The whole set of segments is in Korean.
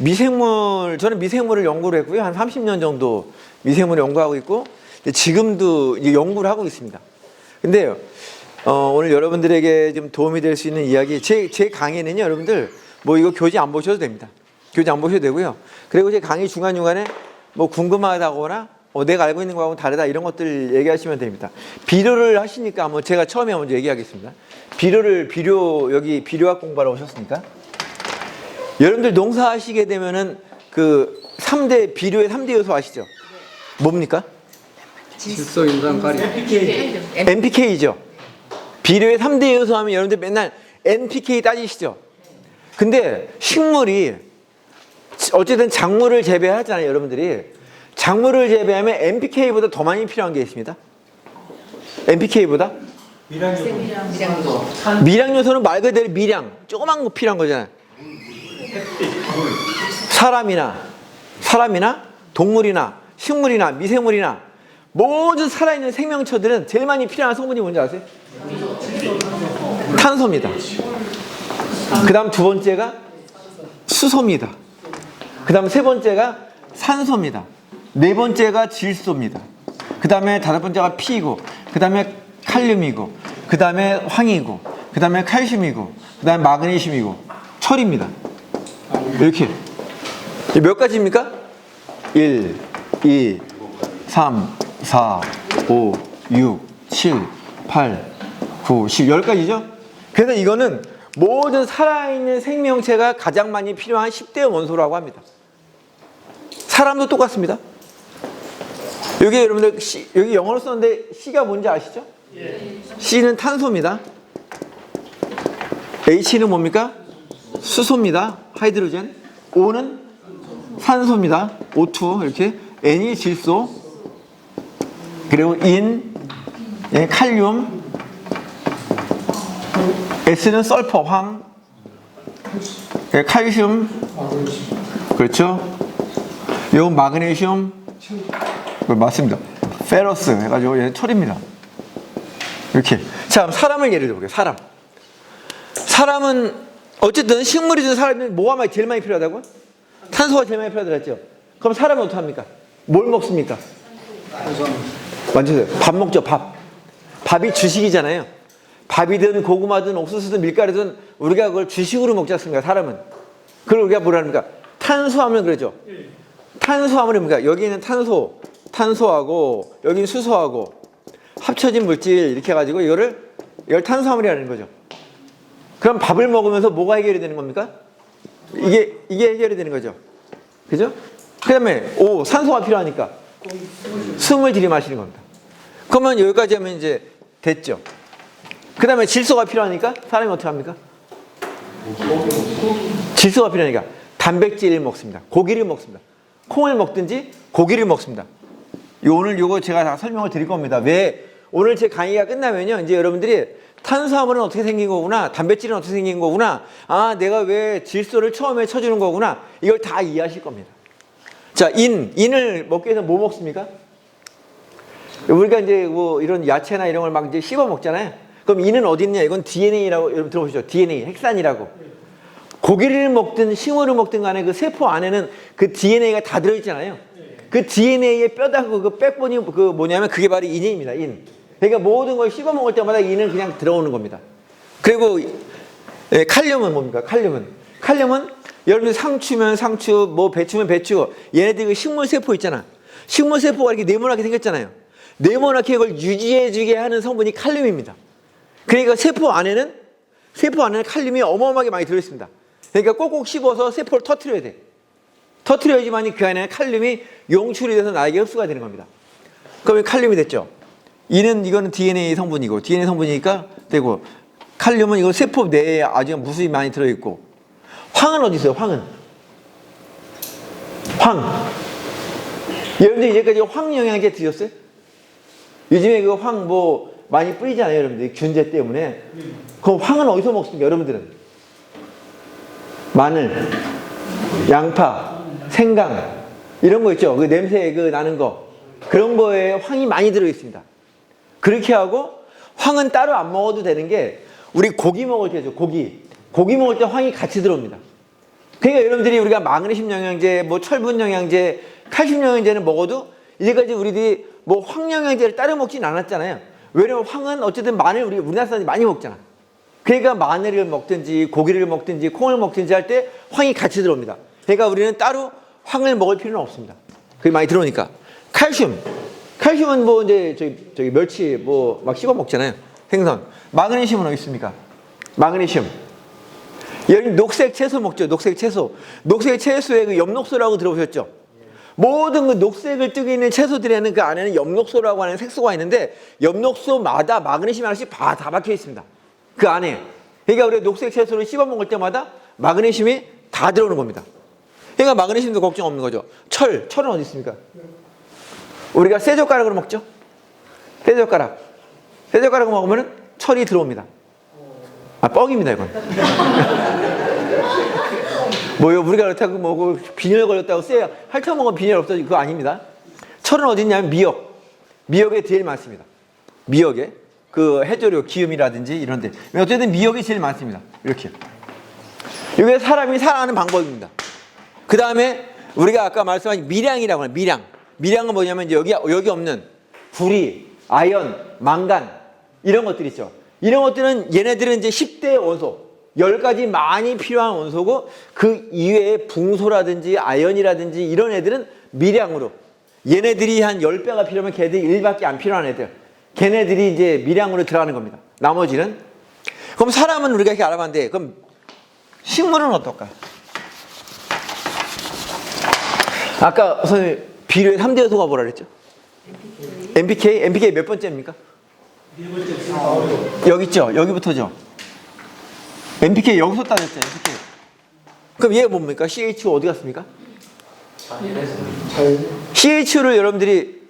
미생물 저는 미생물을 연구를 했고요. 한 30년 정도 미생물을 연구하고 있고 근데 지금도 이제 연구를 하고 있습니다. 근데요. 어, 오늘 여러분들에게 좀 도움이 될 수 있는 이야기 제, 제 강의는요 여러분들 뭐 이거 교재 안 보셔도 됩니다 교재 안 보셔도 되고요 그리고 제 강의 중간 중간에 뭐 궁금하다거나 어, 내가 알고 있는 거하고 다르다 이런 것들 얘기하시면 됩니다 비료를 하시니까 한번 제가 처음에 먼저 얘기하겠습니다 비료를 비료 여기 비료학 공부하러 오셨습니까? 여러분들 농사하시게 되면은 그 3대 비료의 3대 요소 아시죠? 뭡니까? 질소, 인산, 가리. NPK죠. 비료의 3대 요소 하면 여러분들 맨날 NPK 따지시죠? 근데 식물이 어쨌든 작물을 재배하잖아요, 여러분들이. 작물을 재배하면 NPK보다 더 많이 필요한 게 있습니다. NPK보다? 미량 요소는 말 그대로 미량, 조그만 거 필요한 거잖아요. 사람이나 사람이나 동물이나 식물이나 미생물이나 모든 살아있는 생명체들은 제일 많이 필요한 성분이 뭔지 아세요? 탄소입니다. 그 다음 두 번째가 수소입니다. 그 다음 세 번째가 산소입니다. 네 번째가 질소입니다. 그 다음에 다섯 번째가 피이고, 그 다음에 칼륨이고, 그 다음에 황이고, 그 다음에 칼슘이고, 그 다음에 마그네슘이고, 철입니다. 이렇게. 이몇 가지입니까? 1, 2, 3, 4, 5, 6, 7, 8, 9, 10, 10가지죠? 그래서 이거는 모든 살아있는 생명체가 가장 많이 필요한 10대 원소라고 합니다. 사람도 똑같습니다. 여기 여러분들 C, 여기 영어로 썼는데 C가 뭔지 아시죠? C는 탄소입니다. H는 뭡니까? 수소입니다. 하이드로젠. O는 산소입니다. O2 이렇게. N이 질소. 그리고 인, 예, 칼륨. S는 설퍼, 황. 예, 칼슘. 그렇죠. 요 마그네슘. 그 맞습니다. 페러스 해가지고 얘 철입니다. 이렇게. 자, 사람을 예를 들어볼게요. 사람. 사람은 어쨌든 식물이든 사람이든 뭐가 많이- 제일 많이 필요하다고? 탄소가 제일 많이 필요하다고 했죠. 그럼 사람은 어떻게 합니까? 뭘 먹습니까? 맞으세요. 밥 먹죠, 밥. 밥이 주식이잖아요. 밥이든 고구마든 옥수수든 밀가루든 우리가 그걸 주식으로 먹지 않습니까? 사람은. 그걸 우리가 뭐라 합니까? 탄수화물 그러죠. 탄수화물이 뭡니까? 여기는 탄소, 탄소하고 여기는 수소하고 합쳐진 물질 이렇게 해가지고 이거를 이걸 탄수화물이라는 거죠. 그럼 밥을 먹으면서 뭐가 해결이 되는 겁니까? 이게 이게 해결이 되는 거죠. 그죠? 그다음에 오 산소가 필요하니까 숨을 들이마시는 겁니다. 그러면 여기까지 하면 이제 됐죠. 그다음에 질소가 필요하니까 사람이 어떻게 합니까? 질소가 필요하니까 단백질을 먹습니다. 고기를 먹습니다. 콩을 먹든지 고기를 먹습니다. 요 오늘 요거 제가 다 설명을 드릴 겁니다. 왜 오늘 제 강의가 끝나면요. 이제 여러분들이 탄수화물은 어떻게 생긴 거구나. 단백질은 어떻게 생긴 거구나. 아, 내가 왜 질소를 처음에 쳐주는 거구나. 이걸 다 이해하실 겁니다. 자, 인. 인을 먹기 위해서 뭐 먹습니까? 우리가 이제 뭐 이런 야채나 이런 걸 막 이제 씹어 먹잖아요. 그럼 이는 어디 있냐? 이건 DNA라고 여러분 들어보시죠. DNA, 핵산이라고. 고기를 먹든 식물을 먹든 간에 그 세포 안에는 그 DNA가 다 들어있잖아요. 그 DNA의 뼈다구 그 백본이 그 뭐냐면 그게 바로 인입니다. 인. 그러니까 모든 걸 씹어 먹을 때마다 인은 그냥 들어오는 겁니다. 그리고 예, 칼륨은 뭡니까? 칼륨은 칼륨은 여러분 상추면 상추, 뭐 배추면 배추. 얘네들 그 식물 세포 있잖아. 식물 세포가 이렇게 네모나게 생겼잖아요. 네모나게 그걸 유지해주게 하는 성분이 칼륨입니다. 그러니까 세포 안에는 세포 안에는 칼륨이 어마어마하게 많이 들어있습니다. 그러니까 꼭꼭 씹어서 세포를 터트려야 돼. 터트려야지만 그 안에 칼륨이 용출이 돼서 나에게 흡수가 되는 겁니다. 그러면 칼륨이 됐죠. 이는 이거는 DNA 성분이고 DNA 성분이니까 되고 칼륨은 이거 세포 내에 아주 무수히 많이 들어있고 황은 어디 있어요? 황은 황. 여러분들 이제까지 황 영양제 드셨어요? 요즘에 그 황 뭐 많이 뿌리잖아요, 여러분들 균제 때문에. 그럼 황은 어디서 먹습니까, 여러분들은? 마늘, 양파, 생강 이런 거 있죠. 그 냄새 그 나는 거 그런 거에 황이 많이 들어 있습니다. 그렇게 하고 황은 따로 안 먹어도 되는 게 우리 고기 먹을 때죠. 고기 고기 먹을 때 황이 같이 들어옵니다. 그러니까 여러분들이 우리가 마그네슘 영양제, 뭐 철분 영양제, 칼슘 영양제는 먹어도 이제까지 우리들이 뭐 황 영양제를 따로 먹진 않았잖아요. 왜냐면 황은 어쨌든 마늘 우리 우리나라 사람들이 많이 먹잖아. 그러니까 마늘을 먹든지 고기를 먹든지 콩을 먹든지 할 때 황이 같이 들어옵니다. 그러니까 우리는 따로 황을 먹을 필요는 없습니다. 그게 많이 들어오니까. 칼슘. 칼슘은 뭐 이제 저기, 저기 멸치 뭐 막 씹어 먹잖아요. 생선. 마그네슘은 어디 있습니까? 마그네슘. 여기 녹색 채소 먹죠. 녹색 채소. 녹색 채소에 그 엽록소라고 들어보셨죠? 모든 그 녹색을 뜨고 있는 채소들에는 그 안에는 엽록소라고 하는 색소가 있는데 엽록소마다 마그네슘 하나씩 다, 다 박혀 있습니다. 그 안에. 그러니까 우리가 녹색 채소를 씹어 먹을 때마다 마그네슘이 다 들어오는 겁니다. 그러니까 마그네슘도 걱정 없는 거죠. 철, 철은 어디 있습니까? 우리가 쇠젓가락으로 먹죠. 쇠젓가락. 쇠젓가락을 먹으면 철이 들어옵니다. 아 뻥입니다 이건. 뭐요 우리가 그렇다고 뭐고 빈혈 걸렸다고 쎄 핥아먹으면 빈혈 없어지 그거 아닙니다. 철은 어디 있냐면 미역. 미역에 제일 많습니다. 미역에 그 해조류 기음이라든지 이런 데 어쨌든 미역이 제일 많습니다. 이렇게. 이게 사람이 살아가는 방법입니다. 그 다음에 우리가 아까 말씀하신 미량이라고 하는 미량. 미량은 뭐냐면 이제 여기 여기 없는 구리, 아연, 망간 이런 것들 있죠. 이런 것들은 얘네들은 이제 10대 원소, 10가지 많이 필요한 원소고 그 이외에 붕소라든지 아연이라든지 이런 애들은 미량으로 얘네들이 한 10배가 필요하면 걔들이 1밖에 안 필요한 애들. 걔네들이 이제 미량으로 들어가는 겁니다. 나머지는 그럼 사람은 우리가 이렇게 알아봤는데 그럼 식물은 어떨까? 아까 선생님 비료의 3대 요소가 뭐라 그랬죠? MPK? MPK 몇 번째입니까? 여기 있죠? 여기부터죠? MPK 여기서 따졌죠? MPK. 그럼 얘가 뭡니까? CHO 어디 갔습니까? CHO를 여러분들이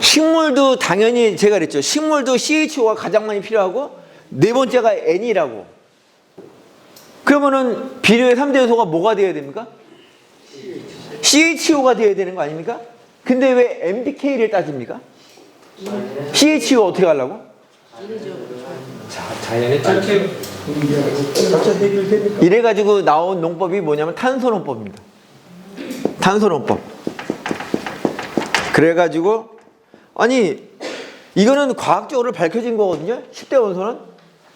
식물도 당연히 제가 그랬죠. 식물도 CHO가 가장 많이 필요하고 네 번째가 N이라고. 그러면은 비료의 3대 요소가 뭐가 되어야 됩니까? CHO가 되어야 되는 거 아닙니까? 근데 왜 MPK를 따집니까? CHO 어떻게 하려고? 자연의 철칙 이래가지고 나온 농법이 뭐냐면 탄소 농법입니다. 탄소 농법. 그래가지고 아니 이거는 과학적으로 밝혀진 거거든요. 10대 원소는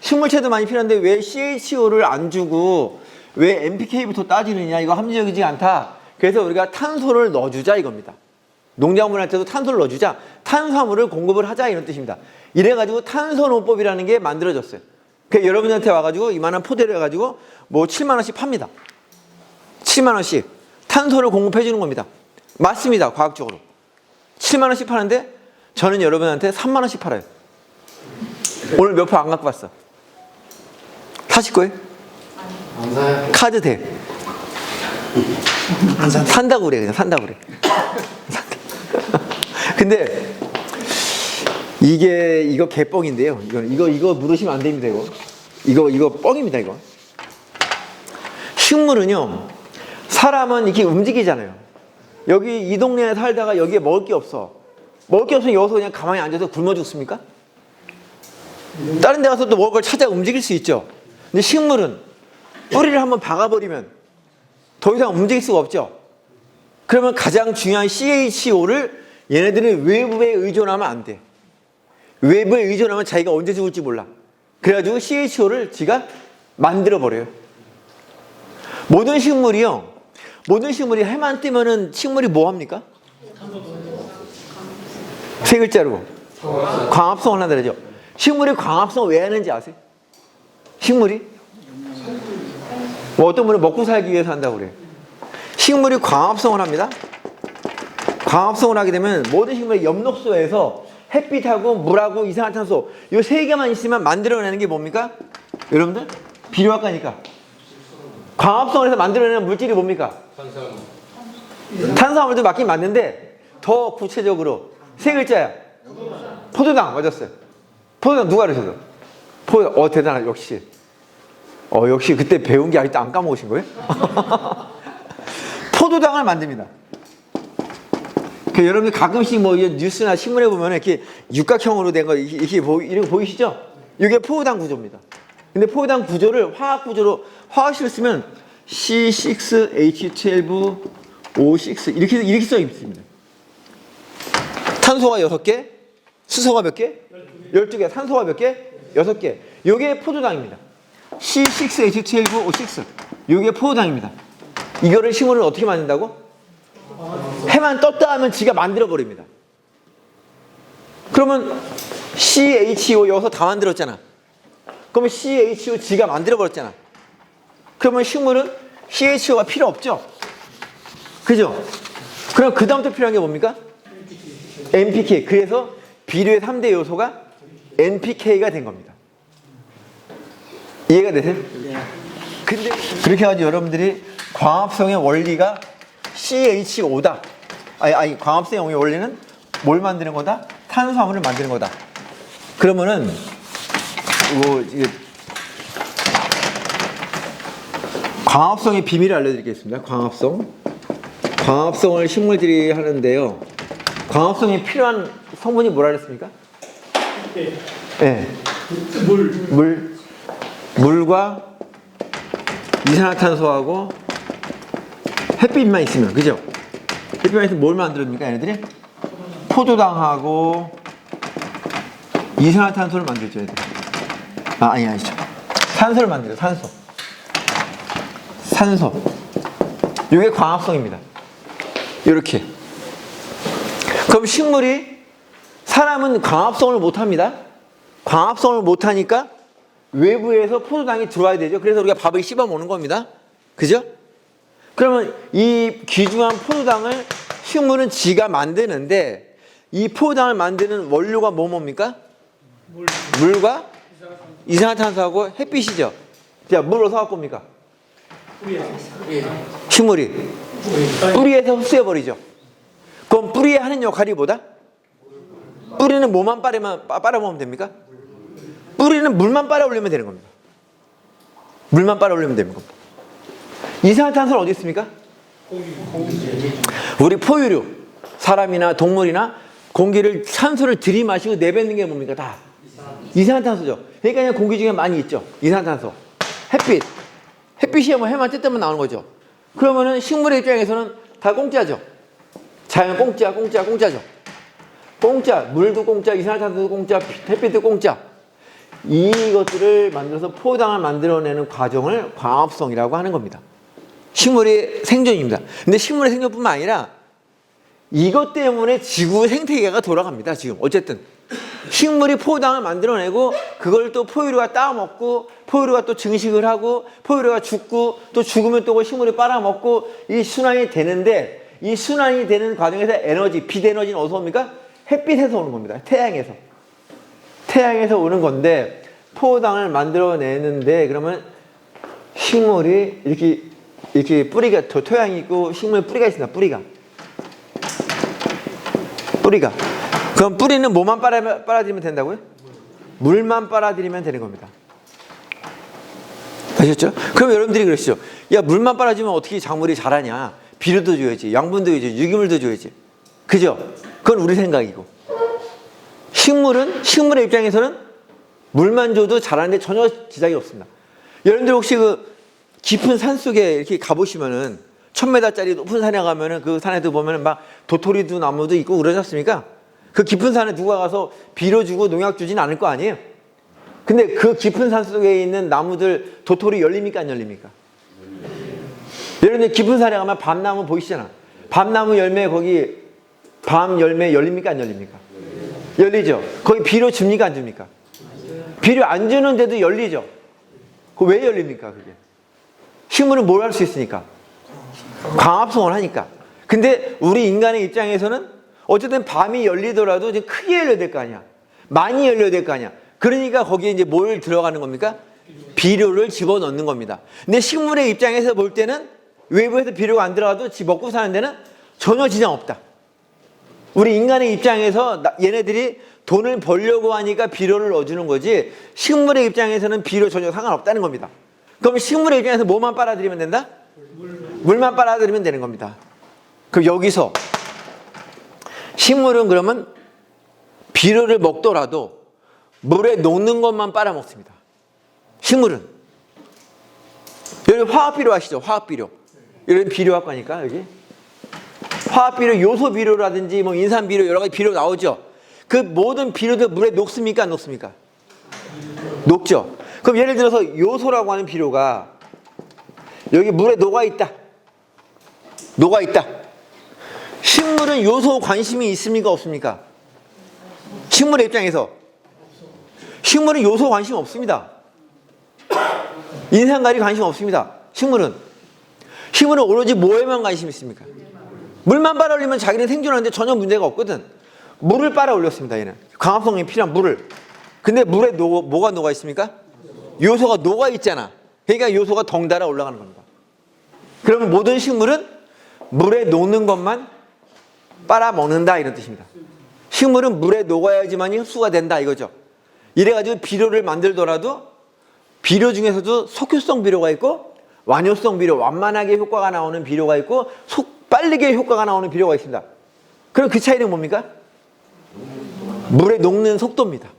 식물체도 많이 필요한데 왜 CHO를 안 주고 왜 MPK부터 따지느냐 이거 합리적이지 않다. 그래서 우리가 탄소를 넣어주자 이겁니다. 농작물한테도 탄소를 넣어주자 탄수화물을 공급을 하자 이런 뜻입니다. 이래가지고 탄소 농법이라는 게 만들어졌어요. 그 여러분한테 와가지고 이만한 포대를 해가지고 뭐 7만 원씩 팝니다. 7만 원씩 탄소를 공급해 주는 겁니다. 맞습니다. 과학적으로. 7만 원씩 파는데 저는 여러분한테 3만 원씩 팔아요. 오늘 몇 표 안 갖고 왔어? 사실 거예요? 카드 돼. 산다고 그래 그냥 산다고 그래. 산다. 근데 이게 이거 개뻥인데요. 이거 이거 이거 물으시면 안 됩니다. 이거 이거 이거 뻥입니다. 이거 식물은요 사람은 이렇게 움직이잖아요. 여기 이 동네에 살다가 여기에 먹을 게 없어. 먹을 게 없으면 여기서 그냥 가만히 앉아서 굶어 죽습니까? 다른 데 가서 또 먹을 걸 찾아 움직일 수 있죠. 근데 식물은 뿌리를 한번 박아버리면 더 이상 움직일 수가 없죠. 그러면 가장 중요한 CHO를 얘네들은 외부에 의존하면 안 돼. 외부에 의존하면 자기가 언제 죽을지 몰라. 그래가지고 CHO를 지가 만들어버려요. 모든 식물이요. 모든 식물이 해만 뜨면은 식물이 뭐 합니까? 세 글자로. 광합성을 한다 그러죠. 식물이 광합성 왜 하는지 아세요? 식물이? 뭐 어떤 분은 먹고 살기 위해서 한다고 그래요. 식물이 광합성을 합니다. 광합성을 하게 되면 모든 식물의 엽록소에서 햇빛하고 물하고 이산화탄소 이 세 개만 있으면 만들어내는 게 뭡니까? 여러분들 비료학과니까 광합성을 해서 만들어내는 물질이 뭡니까? 탄수화물도 맞긴 맞는데 더 구체적으로 세 글자야. 포도당 맞았어요. 포도당 누가 그러셨어? 포도 어 대단하 역시. 어 역시 그때 배운 게 아직도 안 까먹으신 거예요? 포도당을 만듭니다. 그 여러분들 가끔씩 뭐 뉴스나 신문에 보면 이렇게 육각형으로 된 거 이렇게 보, 이런 거 보이시죠? 이게 포도당 구조입니다. 근데 포도당 구조를 화학 구조로 화학식을 쓰면 C6H12O6 이렇게 이렇게 써 있습니다. 탄소가 6개, 수소가 몇 개? 12개. 산소가 몇 개? 6개. 요게 포도당입니다. C6H12O6. 요게 포도당입니다. 이거를 식물을 어떻게 만든다고? 해만 떴다 하면 지가 만들어 버립니다. 그러면 CHO 여기서 다 만들었잖아. 그러면 CHO 지가 만들어 버렸잖아. 그러면 식물은 CHO가 필요 없죠. 그죠? 그럼 그 다음부터 필요한 게 뭡니까? NPK. 그래서 비료의 3대 요소가 NPK가 된 겁니다. 이해가 되세요? 근데 그렇게 해가지고 여러분들이 광합성의 원리가 CHO다. 아니, 아니 광합성의 원리는 뭘 만드는 거다? 탄수화물을 만드는 거다. 그러면은 이거 이게 광합성의 비밀을 알려드리겠습니다. 광합성. 광합성을 식물들이 하는데요. 광합성이 필요한 성분이 뭐라 그랬습니까? 네. 물. 물. 물과 이산화탄소하고 햇빛만 있으면 그죠? 햇빛만 있으면 뭘 만들어줍니까 얘네들이? 포도당하고 이산화탄소를 만들죠 얘들. 아 아니 아니죠. 산소를 만들어 산소. 산소. 이게 광합성입니다. 이렇게. 그럼 식물이 사람은 광합성을 못합니다. 광합성을 못하니까 외부에서 포도당이 들어와야 되죠. 그래서 우리가 밥을 씹어 먹는 겁니다. 그죠? 그러면 이 귀중한 포도당을 식물은 지가 만드는데 이 포도당을 만드는 원료가 뭐 뭡니까? 물과 이산화탄소하고 햇빛이죠. 자, 물 어디서 갖고 옵니까? 식물이 뿌리에서 흡수해 버리죠. 그럼 뿌리에 하는 역할이 뭐다? 뿌리는 뭐만 빨아먹으면 됩니까? 뿌리는 물만 빨아 올리면 되는 겁니다. 물만 빨아 올리면 되는 겁니다. 이산화탄소는 어디 있습니까? 우리 포유류, 사람이나 동물이나 공기를 산소를 들이마시고 내뱉는 게 뭡니까? 다 이산화탄소죠. 그러니까 그냥 공기 중에 많이 있죠. 이산화탄소, 햇빛, 햇빛이 뭐 해만 쬐뜨면 나오는 거죠. 그러면은 식물의 입장에서는 다 공짜죠. 자연 공짜, 공짜, 공짜죠. 공짜, 물도 공짜, 이산화탄소도 공짜, 햇빛도 공짜. 이것들을 만들어서 포당을 만들어내는 과정을 광합성이라고 하는 겁니다. 식물의 생존입니다. 근데 식물의 생존뿐만 아니라 이것 때문에 지구 생태계가 돌아갑니다. 지금 어쨌든 식물이 포당을 만들어내고 그걸 또 포유류가 따먹고 포유류가 또 증식을 하고 포유류가 죽고 또 죽으면 또그 식물이 빨아먹고 이 순환이 되는데 이 순환이 되는 과정에서 에너지, 빛 에너지는 어디서 옵니까? 햇빛에서 오는 겁니다. 태양에서. 태양에서 오는 건데 포당을 만들어내는데 그러면 식물이 이렇게 이렇게 뿌리가 더 토양이 있고 식물 뿌리가 있습니다. 뿌리가 뿌리가 그럼 뿌리는 뭐만 빨아 빨아들이면 된다고요? 물만 빨아들이면 되는 겁니다. 아셨죠? 그럼 여러분들이 그러시죠. 야 물만 빨아주면 어떻게 작물이 자라냐? 비료도 줘야지, 양분도 줘야지, 유기물도 줘야지. 그죠? 그건 우리 생각이고. 식물은 식물의 입장에서는 물만 줘도 자라는데 전혀 지장이 없습니다. 여러분들 혹시 그 깊은 산 속에 이렇게 가보시면은 천 메다짜리 높은 산에 가면은 그 산에도 보면은 막 도토리도 나무도 있고 그러지 않습니까? 그 깊은 산에 누가 가서 비료 주고 농약 주진 않을 거 아니에요? 근데 그 깊은 산 속에 있는 나무들 도토리 열립니까 안 열립니까? 여러분들 깊은 산에 가면 밤나무 보이시잖아. 밤나무 열매 거기 밤 열매 열립니까 안 열립니까? 열리죠. 거기 비료 줍니까 안 줍니까? 비료 안 주는데도 열리죠. 그왜 열립니까 그게? 식물은 뭘 할 수 있으니까? 광합성을 하니까. 근데 우리 인간의 입장에서는 어쨌든 밤이 열리더라도 이제 크게 열려야 될 거 아니야. 많이 열려야 될 거 아니야. 그러니까 거기에 이제 뭘 들어가는 겁니까? 비료를 집어넣는 겁니다. 근데 식물의 입장에서 볼 때는 외부에서 비료가 안 들어가도 지 먹고 사는 데는 전혀 지장 없다. 우리 인간의 입장에서 나- 얘네들이 돈을 벌려고 하니까 비료를 넣어주는 거지 식물의 입장에서는 비료 전혀 상관없다는 겁니다. 그럼 식물의 입장에서 뭐만 빨아들이면 된다? 물만 빨아들이면 되는 겁니다. 그럼 여기서 식물은 그러면 비료를 먹더라도 물에 녹는 것만 빨아먹습니다. 식물은. 여기 화학 비료 아시죠? 화학 비료. 이런 비료학과니까 여기. 화학 비료, 요소 비료라든지 뭐 인산 비료 여러 가지 비료 나오죠. 그 모든 비료도 물에 녹습니까? 안 녹습니까? 녹죠. 그럼 예를 들어서 요소라고 하는 비료가 여기 물에 녹아 있다. 녹아 있다. 식물은 요소 관심이 있습니까? 없습니까? 식물의 입장에서 식물은 요소 관심 없습니다. 인산가리 관심 없습니다. 식물은 식물은 오로지 뭐에만 관심 있습니까? 물만 빨아 올리면 자기는 생존하는데 전혀 문제가 없거든. 물을 빨아 올렸습니다. 얘는 광합성이 필요한 물을. 근데 물에 녹, 뭐가 녹아 있습니까? 요소가 녹아 있잖아. 그러니까 요소가 덩달아 올라가는 겁니다. 그러면 모든 식물은 물에 녹는 것만 빨아 먹는다 이런 뜻입니다. 식물은 물에 녹아야지만이 흡수가 된다 이거죠. 이래가지고 비료를 만들더라도 비료 중에서도 석유성 비료가 있고 완효성 비료, 완만하게 효과가 나오는 비료가 있고 속 빠르게 효과가 나오는 비료가 있습니다. 그럼 그 차이는 뭡니까? 물에 녹는 속도입니다.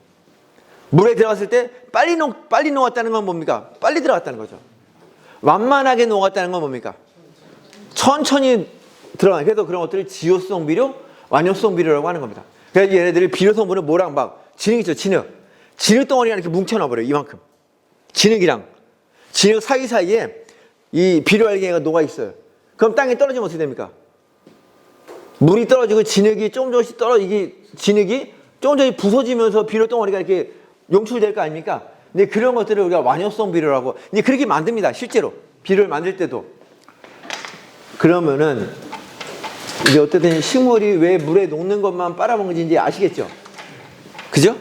물에 들어갔을 때 빨리 녹 빨리 녹았다는 건 뭡니까? 빨리 들어갔다는 거죠. 완만하게 녹았다는 건 뭡니까? 천천히 들어가는 그래서 그런 것들을 지효성 비료, 완효성 비료라고 하는 겁니다. 그래서 얘네들이 비료 성분을 뭐랑 막 진흙 있죠, 진흙. 진흙 덩어리가 이렇게 뭉쳐놔 버려요, 이만큼. 진흙이랑 진흙 사이사이에 이 비료 알갱이가 녹아 있어요. 그럼 땅에 떨어지면 어떻게 됩니까? 물이 떨어지고 진흙이 조금 조금씩 떨어 이게 진흙이 조금 조금씩 부서지면서 비료 덩어리가 이렇게 용출될 거 아닙니까? 근데 그런 것들을 우리가 완효성 비료라고 이제 그렇게 만듭니다. 실제로 비료를 만들 때도 그러면은 이제 어쨌든 식물이 왜 물에 녹는 것만 빨아먹는지 이제 아시겠죠? 그죠?